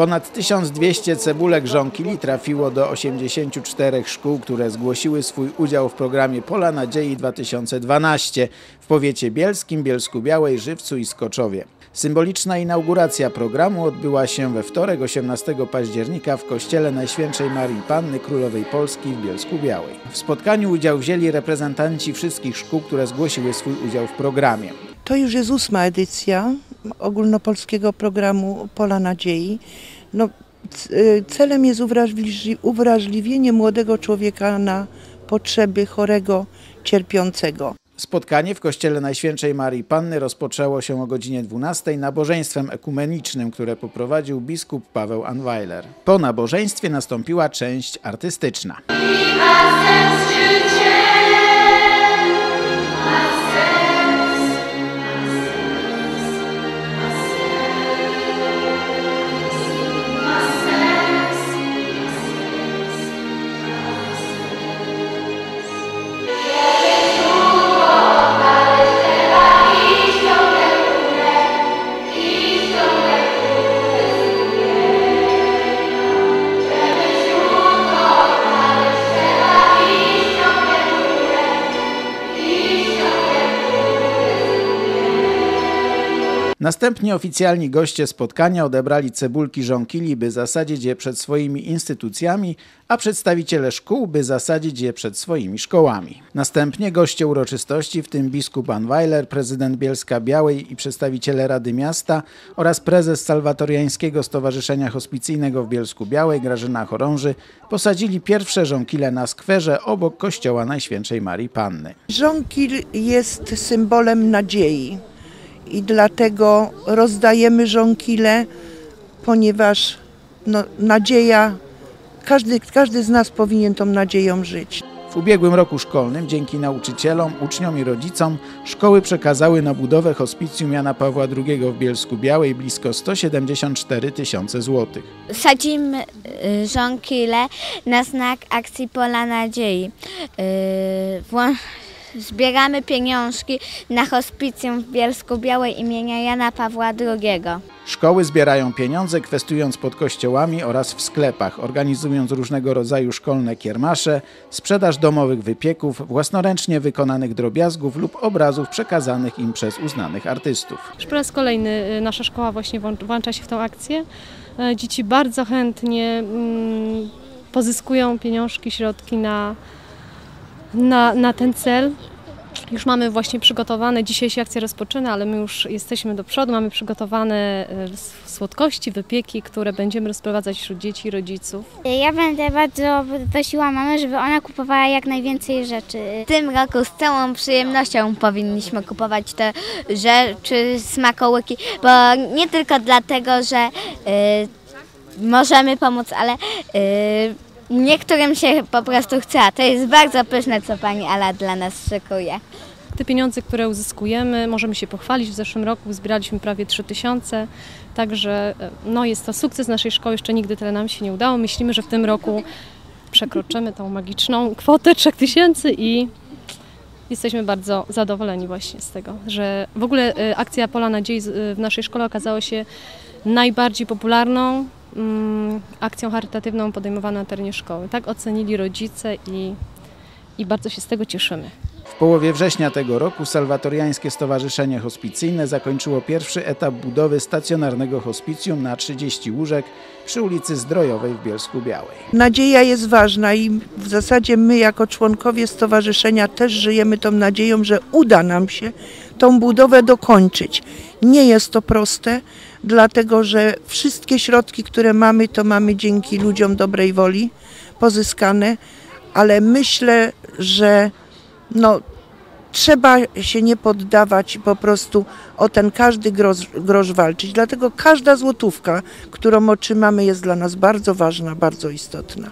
Ponad 1200 cebulek żonkili trafiło do 84 szkół, które zgłosiły swój udział w programie Pola Nadziei 2012 w powiecie bielskim, Bielsku Białej, Żywcu i Skoczowie. Symboliczna inauguracja programu odbyła się we wtorek 18 października w kościele Najświętszej Marii Panny Królowej Polski w Bielsku Białej. W spotkaniu udział wzięli reprezentanci wszystkich szkół, które zgłosiły swój udział w programie. To już jest ósma edycja ogólnopolskiego programu Pola Nadziei. No, y, celem jest uwrażliwi- uwrażliwienie młodego człowieka na potrzeby chorego, cierpiącego. Spotkanie w kościele Najświętszej Marii Panny rozpoczęło się o godzinie 12 nabożeństwem ekumenicznym, które poprowadził biskup Paweł Anweiler. Po nabożeństwie nastąpiła część artystyczna. Następnie oficjalni goście spotkania odebrali cebulki żonkili, by zasadzić je przed swoimi instytucjami, a przedstawiciele szkół, by zasadzić je przed swoimi szkołami. Następnie goście uroczystości, w tym biskup Anweiler, prezydent Bielska Białej i przedstawiciele Rady Miasta oraz prezes Salwatoriańskiego Stowarzyszenia Hospicyjnego w Bielsku Białej, Grażyna Chorąży, posadzili pierwsze żonkile na skwerze obok kościoła Najświętszej Marii Panny. Żonkil jest symbolem nadziei i dlatego rozdajemy żonkile, ponieważ no, nadzieja, każdy, każdy z nas powinien tą nadzieją żyć. W ubiegłym roku szkolnym dzięki nauczycielom, uczniom i rodzicom szkoły przekazały na budowę hospicjum Jana Pawła II w Bielsku Białej blisko 174 tysiące złotych. Sadzimy y, żonkile na znak akcji Pola Nadziei. Y, włą- Zbieramy pieniążki na hospicjum w Bielsku Białej imienia Jana Pawła II. Szkoły zbierają pieniądze kwestując pod kościołami oraz w sklepach, organizując różnego rodzaju szkolne kiermasze, sprzedaż domowych wypieków, własnoręcznie wykonanych drobiazgów lub obrazów przekazanych im przez uznanych artystów. Już po raz kolejny y, nasza szkoła właśnie włą- włącza się w tą akcję. E, Dzieci bardzo chętnie mm, pozyskują pieniążki, środki na, na, na ten cel. Już mamy właśnie przygotowane, dzisiaj się akcja rozpoczyna, ale my już jesteśmy do przodu, mamy przygotowane e, słodkości, wypieki, które będziemy rozprowadzać wśród dzieci i rodziców. Ja będę bardzo prosiła mamę, żeby ona kupowała jak najwięcej rzeczy. W tym roku z całą przyjemnością powinniśmy kupować te rzeczy, smakołyki, bo nie tylko dlatego, że y, możemy pomóc, ale y, niektórym się po prostu chce. a To jest bardzo pyszne, co pani Ala dla nas szykuje. Te pieniądze, które uzyskujemy, możemy się pochwalić. W zeszłym roku zbieraliśmy prawie 3000, także e, no, jest to sukces naszej szkoły. Jeszcze nigdy tyle nam się nie udało. Myślimy, że w tym roku przekroczymy tą magiczną kwotę 3000 i jesteśmy bardzo zadowoleni właśnie z tego, że w ogóle e, akcja Pola Nadziei e, w naszej szkole okazała się najbardziej popularną akcją charytatywną podejmowaną na terenie szkoły. Tak ocenili rodzice i, i bardzo się z tego cieszymy. W połowie września tego roku Salwatoriańskie Stowarzyszenie Hospicyjne zakończyło pierwszy etap budowy stacjonarnego hospicjum na 30 łóżek przy ulicy Zdrojowej w Bielsku Białej. Nadzieja jest ważna i w zasadzie my jako członkowie stowarzyszenia też żyjemy tą nadzieją, że uda nam się tą budowę dokończyć. Nie jest to proste, dlatego że wszystkie środki, które mamy, to mamy dzięki ludziom dobrej woli pozyskane, ale myślę, że no, trzeba się nie poddawać i po prostu o ten każdy grosz, grosz walczyć. Dlatego każda złotówka, którą otrzymamy, jest dla nas bardzo ważna, bardzo istotna.